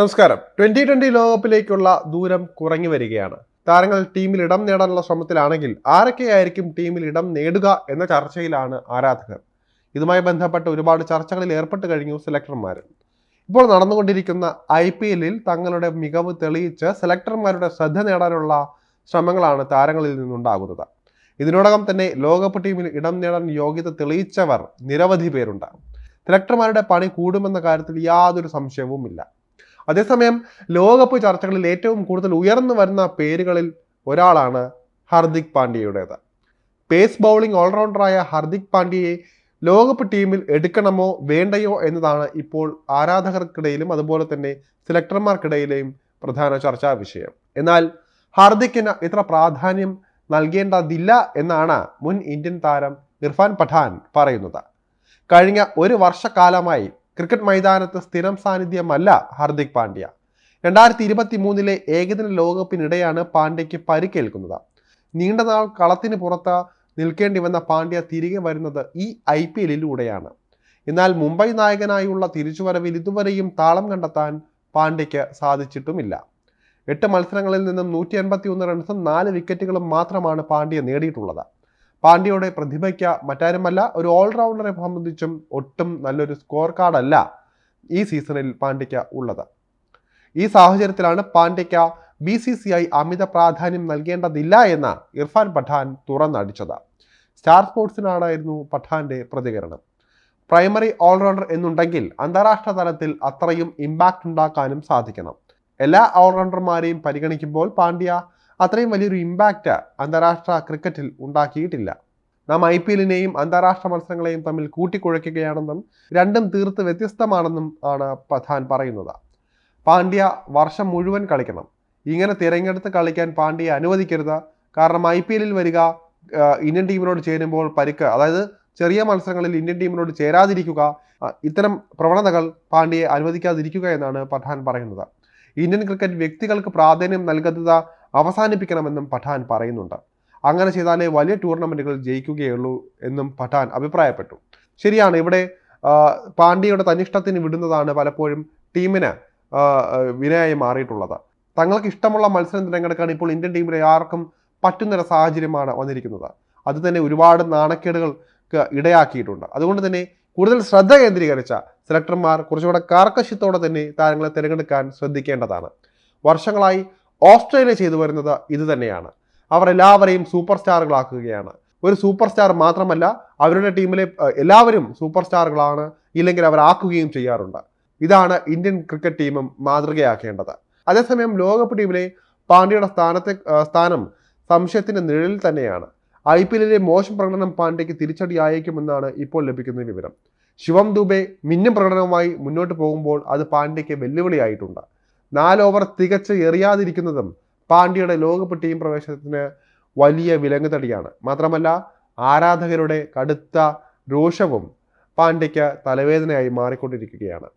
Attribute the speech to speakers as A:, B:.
A: നമസ്കാരം. Twenty twenty ലോകകപ്പിലേക്കുള്ള ദൂരം കുറഞ്ഞു വരികയാണ്. താരങ്ങൾ ടീമിൽ ഇടം നേടാനുള്ള ശ്രമത്തിലാണെങ്കിൽ ആരൊക്കെയായിരിക്കും ടീമിൽ ഇടം നേടുക എന്ന ചർച്ചയിലാണ് ആരാധകർ. ഇതുമായി ബന്ധപ്പെട്ട് ഒരുപാട് ചർച്ചകളിൽ ഏർപ്പെട്ട് കഴിഞ്ഞു സെലക്ടർമാർ ഇപ്പോൾ നടന്നുകൊണ്ടിരിക്കുന്ന ഐ പി എല്ലിൽ തങ്ങളുടെ മികവ് തെളിയിച്ച് സെലക്ടർമാരുടെ ശ്രദ്ധ നേടാനുള്ള ശ്രമങ്ങളാണ് താരങ്ങളിൽ നിന്നുണ്ടാകുന്നത്. ഇതിനോടകം തന്നെ ലോകകപ്പ് ടീമിൽ ഇടം നേടാൻ യോഗ്യത തെളിയിച്ചവർ നിരവധി പേരുണ്ട്. സെലക്ടർമാരുടെ പണി കൂടുമെന്ന കാര്യത്തിൽ യാതൊരു സംശയവുമില്ല. അതേസമയം ലോകകപ്പ് ചർച്ചകളിൽ ഏറ്റവും കൂടുതൽ ഉയർന്നു വരുന്ന പേരുകളിൽ ഒരാളാണ് ഹർദിക് പാണ്ഡ്യയുടേത്. പേസ് ബൗളിംഗ് ഓൾറൗണ്ടറായ ഹർദിക് പാണ്ഡ്യയെ ലോകകപ്പ് ടീമിൽ എടുക്കണമോ വേണ്ടയോ എന്നതാണ് ഇപ്പോൾ ആരാധകർക്കിടയിലും അതുപോലെ തന്നെ സെലക്ടർമാർക്കിടയിലെയും പ്രധാന ചർച്ചാ വിഷയം. എന്നാൽ ഹാർദിക്കിന് ഇത്ര പ്രാധാന്യം നൽകേണ്ടതില്ല എന്നാണ് മുൻ ഇന്ത്യൻ താരം ഇർഫാൻ പഠാൻ പറയുന്നത്. കഴിഞ്ഞ ഒരു വർഷക്കാലമായി ക്രിക്കറ്റ് മൈതാനത്ത് സ്ഥിരം സാന്നിധ്യമല്ല ഹാർദിക് പാണ്ഡ്യ. രണ്ടായിരത്തി ഇരുപത്തി മൂന്നിലെ ഏകദിന ലോകകപ്പിനിടെയാണ് പാണ്ഡ്യയ്ക്ക് പരിക്കേൽക്കുന്നത്. നീണ്ട നാൾ കളത്തിന് പുറത്ത് നിൽക്കേണ്ടി വന്ന പാണ്ഡ്യ തിരികെ വരുന്നത് ഈ ഐ പി എല്ലിലൂടെയാണ്. എന്നാൽ മുംബൈ നായകനായുള്ള തിരിച്ചുവരവിൽ ഇതുവരെയും താളം കണ്ടെത്താൻ പാണ്ഡ്യയ്ക്ക് സാധിച്ചിട്ടുമില്ല. എട്ട് മത്സരങ്ങളിൽ നിന്നും നൂറ്റി എൺപത്തി ഒന്ന് റൺസും നാല് വിക്കറ്റുകളും മാത്രമാണ് പാണ്ഡ്യ നേടിയിട്ടുള്ളത്. പാണ്ഡ്യയുടെ പ്രതിഭയ്ക്ക് മറ്റാരുമല്ല ഒരു ഓൾറൗണ്ടറെ സംബന്ധിച്ചും ഒട്ടും നല്ലൊരു സ്കോർ കാർഡല്ല ഈ സീസണിൽ പാണ്ഡ്യയ്ക്ക് ഉള്ളത്. ഈ സാഹചര്യത്തിലാണ് പാണ്ഡ്യയ്ക്ക് ബി സി സി ഐ അമിത പ്രാധാന്യം നൽകേണ്ടതില്ല എന്ന് ഇർഫാൻ പഠാൻ തുറന്നടിച്ചത്. സ്റ്റാർ സ്പോർട്സിനാണായിരുന്നു പഠാന്റെ പ്രതികരണം. പ്രൈമറി ഓൾറൗണ്ടർ എന്നുണ്ടെങ്കിൽ അന്താരാഷ്ട്ര തലത്തിൽ അത്രയും ഇമ്പാക്റ്റ് ഉണ്ടാക്കാനും സാധിക്കണം. എല്ലാ ഓൾറൗണ്ടർമാരെയും പരിഗണിക്കുമ്പോൾ പാണ്ഡ്യ അത്രയും വലിയൊരു ഇമ്പാക്റ്റ് അന്താരാഷ്ട്ര ക്രിക്കറ്റിൽ ഉണ്ടാക്കിയിട്ടില്ല. നാം ഐ പി എല്ലിനെയും അന്താരാഷ്ട്ര മത്സരങ്ങളെയും തമ്മിൽ കൂട്ടിക്കുഴയ്ക്കുകയാണെന്നും രണ്ടും തീർത്ത് വ്യത്യസ്തമാണെന്നും ആണ് പ്രധാൻ പറയുന്നത്. പാണ്ഡ്യ വർഷം മുഴുവൻ കളിക്കണം. ഇങ്ങനെ തിരഞ്ഞെടുത്ത് കളിക്കാൻ പാണ്ഡ്യയെ അനുവദിക്കരുത്. കാരണം ഐ പി എല്ലിൽ വരിക ഇന്ത്യൻ ടീമിനോട് ചേരുമ്പോൾ പരിക്ക് അതായത് ചെറിയ മത്സരങ്ങളിൽ ഇന്ത്യൻ ടീമിനോട് ചേരാതിരിക്കുക ഇത്തരം പ്രവണതകൾ പാണ്ഡ്യയെ അനുവദിക്കാതിരിക്കുക എന്നാണ് പഠാൻ പറയുന്നത്. ഇന്ത്യൻ ക്രിക്കറ്റ് വ്യക്തികൾക്ക് പ്രാധാന്യം നൽകുന്നത് അവസാനിപ്പിക്കണമെന്നും പഠാൻ പറയുന്നുണ്ട്. അങ്ങനെ ചെയ്താലേ വലിയ ടൂർണമെന്റുകൾ ജയിക്കുകയുള്ളൂ എന്നും പഠാൻ അഭിപ്രായപ്പെട്ടു. ശരിയാണ് ഇവിടെ പാണ്ഡ്യയുടെ തന്നിഷ്ടത്തിന് വിടുന്നതാണ് പലപ്പോഴും ടീമിന് വിനയായി മാറിയിട്ടുള്ളത്. തങ്ങൾക്ക് ഇഷ്ടമുള്ള മത്സരം തിരഞ്ഞെടുക്കാൻ ഇപ്പോൾ ഇന്ത്യൻ ടീമിലെ ആർക്കും പറ്റുന്നൊരു സാഹചര്യമാണ് വന്നിരിക്കുന്നത്. അത് തന്നെ ഒരുപാട് നാണക്കേടുകൾക്ക് ഇടയാക്കിയിട്ടുണ്ട്. അതുകൊണ്ട് തന്നെ കൂടുതൽ ശ്രദ്ധ കേന്ദ്രീകരിച്ച സെലക്ടർമാർ കുറച്ചുകൂടെ കാർക്കശ്യത്തോടെ തന്നെ താരങ്ങളെ തിരഞ്ഞെടുക്കാൻ ശ്രദ്ധിക്കേണ്ടതാണ്. വർഷങ്ങളായി ഓസ്ട്രേലിയ ചെയ്തു വരുന്നത് ഇത് തന്നെയാണ്. അവർ എല്ലാവരെയും സൂപ്പർ സ്റ്റാറുകളാക്കുകയാണ് ഒരു സൂപ്പർ സ്റ്റാർ മാത്രമല്ല അവരുടെ ടീമിലെ എല്ലാവരും സൂപ്പർ സ്റ്റാറുകളാണ് ഇല്ലെങ്കിൽ അവർ ആക്കുകയും ചെയ്യാറുണ്ട്. ഇതാണ് ഇന്ത്യൻ ക്രിക്കറ്റ് ടീമും മാതൃകയാക്കേണ്ടത്. അതേസമയം ലോകകപ്പ് ടീമിലെ പാണ്ഡ്യയുടെ സ്ഥാനത്തെ സ്ഥാനം സംശയത്തിന്റെ നിഴലിൽ തന്നെയാണ്. ഐ പി എല്ലിലെ മോശം പ്രകടനം പാണ്ഡ്യയ്ക്ക് തിരിച്ചടിയായേക്കുമെന്നാണ് ഇപ്പോൾ ലഭിക്കുന്ന വിവരം. ശിവം ദുബെ മിന്നും പ്രകടനവുമായി മുന്നോട്ട് പോകുമ്പോൾ അത് പാണ്ഡ്യയ്ക്ക് വെല്ലുവിളിയായിട്ടുണ്ട്. നാല് ഓവർ തികച്ച് എറിയാതിരിക്കുന്നതും പാണ്ഡ്യയുടെ ലോകകപ്പ് ടീം പ്രവേശനത്തിന് വലിയ വിലങ്ങുതടിയാണ്. മാത്രമല്ല ആരാധകരുടെ കടുത്ത രോഷവും പാണ്ഡ്യയ്ക്ക് തലവേദനയായി മാറിക്കൊണ്ടിരിക്കുകയാണ്.